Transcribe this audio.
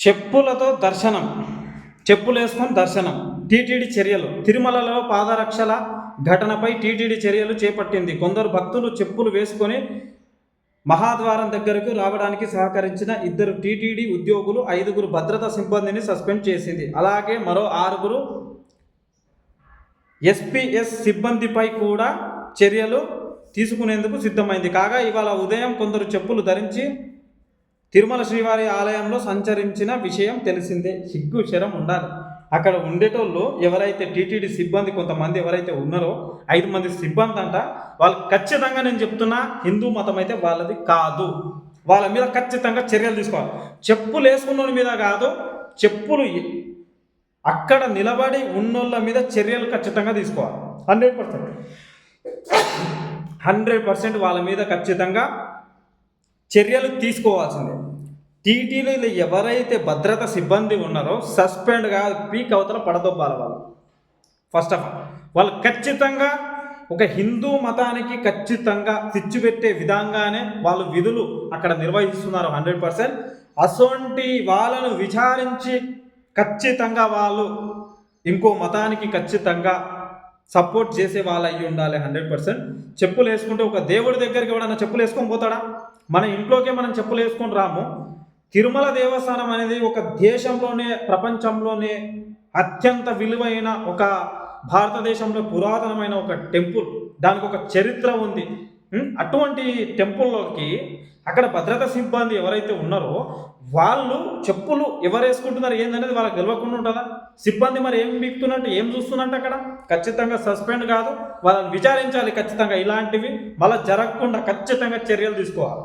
చెప్పులతో దర్శనం. చెప్పులు వేసుకొని దర్శనం. టీటీడీ చర్యలు. తిరుమలలో పాదరక్షల ఘటనపై టీటీడీ చర్యలు చేపట్టింది. కొందరు భక్తులు చెప్పులు వేసుకొని మహాద్వారం దగ్గరకు రావడానికి సహకరించిన ఇద్దరు టీటీడీ ఉద్యోగులు ఐదుగురు భద్రతా సిబ్బందిని సస్పెండ్ చేసింది. అలాగే మరో ఆరుగురు ఎస్పీఎస్ సిబ్బందిపై కూడా చర్యలు తీసుకునేందుకు సిద్ధమైంది. కాగా ఇవాళ ఉదయం కొందరు చెప్పులు ధరించి తిరుమల శ్రీవారి ఆలయంలో సంచరించిన విషయం తెలిసిందే. సిగ్గు శరం ఉండాలి. అక్కడ ఉండేటోళ్ళు ఎవరైతే టీటీడీ సిబ్బంది కొంతమంది ఎవరైతే ఉన్నారో ఐదు మంది సిబ్బంది అంట వాళ్ళు ఖచ్చితంగా నేను చెప్తున్నా హిందూ మతం అయితే వాళ్ళది కాదు. వాళ్ళ మీద ఖచ్చితంగా చర్యలు తీసుకోవాలి. చెప్పులు వేసుకున్న మీద కాదు చెప్పులు అక్కడ నిలబడి ఉన్నోళ్ళ మీద చర్యలు ఖచ్చితంగా తీసుకోవాలి. Hundred percent. హండ్రెడ్ పర్సెంట్ వాళ్ళ మీద ఖచ్చితంగా చర్యలు తీసుకోవాల్సిందే. టీటీడీలో ఎవరైతే భద్రత సిబ్బంది ఉన్నారో సస్పెండ్ కాదు పీక్ అవతల పడదొబ్బాలి వాళ్ళు. ఫస్ట్ ఆఫ్ ఆల్ వాళ్ళు ఖచ్చితంగా ఒక హిందూ మతానికి ఖచ్చితంగా తెచ్చిపెట్టే విధంగానే వాళ్ళు విధులు అక్కడ నిర్వహిస్తున్నారు హండ్రెడ్ పర్సెంట్. అసొంటి వాళ్ళను విచారించి ఖచ్చితంగా వాళ్ళు ఇంకో మతానికి ఖచ్చితంగా సపోర్ట్ చేసే వాళ్ళు అయ్యి ఉండాలి హండ్రెడ్ పర్సెంట్. చెప్పులు వేసుకుంటే ఒక దేవుడి దగ్గరికి ఎవడన్నా చెప్పులు వేసుకొని పోతాడా? మన ఇంట్లోకే మనం చెప్పులు వేసుకొని రాము. తిరుమల దేవస్థానం అనేది ఒక దేశంలోనే ప్రపంచంలోనే అత్యంత విలువైన ఒక భారతదేశంలో పురాతనమైన ఒక టెంపుల్. దానికి ఒక చరిత్ర ఉంది. అటువంటి టెంపుల్లోకి అక్కడ భద్రతా సిబ్బంది ఎవరైతే ఉన్నారో వాళ్ళు చెప్పులు ఎవరు వేసుకుంటున్నారు ఏందనేది వాళ్ళకి తెలియకుండా ఉంటుందా? సిబ్బంది మరి ఏం బిక్తున్నట్టు ఏం చూస్తున్నట్టు అక్కడ? ఖచ్చితంగా సస్పెండ్ కాదు. వాళ్ళని విచారించాలి ఖచ్చితంగా ఇలాంటివి. మళ్ళీ జరగకుండా ఖచ్చితంగా చర్యలు తీసుకోవాలి.